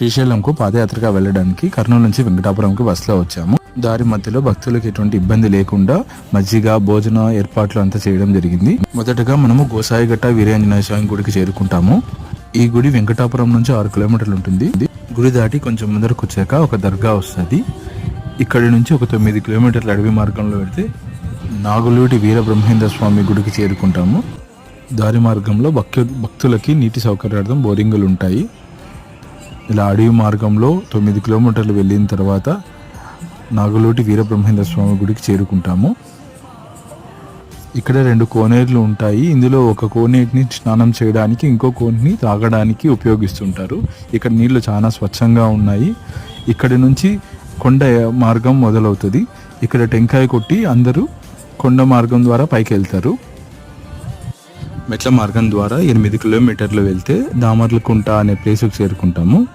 శ్రీశైలంకు పాదయాత్రగా వెళ్ళడానికి కర్నూలు నుంచి వెంకటాపురంకి బస్సులో వచ్చాము. దారి మధ్యలో భక్తులకు ఎటువంటి ఇబ్బంది లేకుండా మజ్జిగ భోజన ఏర్పాట్లు అంతా చేయడం జరిగింది. మొదటగా మనము గోసాయిగట్ట వీరాంజనేయ స్వామి గుడికి చేరుకుంటాము. ఈ గుడి వెంకటాపురం నుంచి ఆరు కిలోమీటర్లు ఉంటుంది. గుడి దాటి కొంచెం ముందరకు వచ్చాక ఒక దర్గా వస్తుంది. ఇక్కడి నుంచి ఒక తొమ్మిది కిలోమీటర్ల అడవి మార్గంలో వెళ్తే నాగులూటి వీరబ్రహ్మేంద్ర స్వామి గుడికి చేరుకుంటాము. దారి మార్గంలో భక్తు భక్తులకి నీటి సౌకర్యార్థం బోరింగులు ఉంటాయి. ఇలా అడవి మార్గంలో తొమ్మిది కిలోమీటర్లు వెళ్ళిన తర్వాత నాగలోటి వీరబ్రహ్మేంద్ర స్వామి గుడికి చేరుకుంటాము. ఇక్కడ రెండు కోనేరులు ఉంటాయి. ఇందులో ఒక కోనేటిని స్నానం చేయడానికి ఇంకో కోనేటిని తాగడానికి ఉపయోగిస్తుంటారు. ఇక్కడ నీళ్ళు చాలా స్వచ్ఛంగా ఉన్నాయి. ఇక్కడి నుంచి కొండ మార్గం మొదలవుతుంది. ఇక్కడ టెంకాయ కొట్టి అందరూ కొండ మార్గం ద్వారా పైకి వెళ్తారు. మెట్ల మార్గం ద్వారా ఎనిమిది కిలోమీటర్లు వెళ్తే దామర్లకుంట అనే ప్లేస్కి చేరుకుంటాము.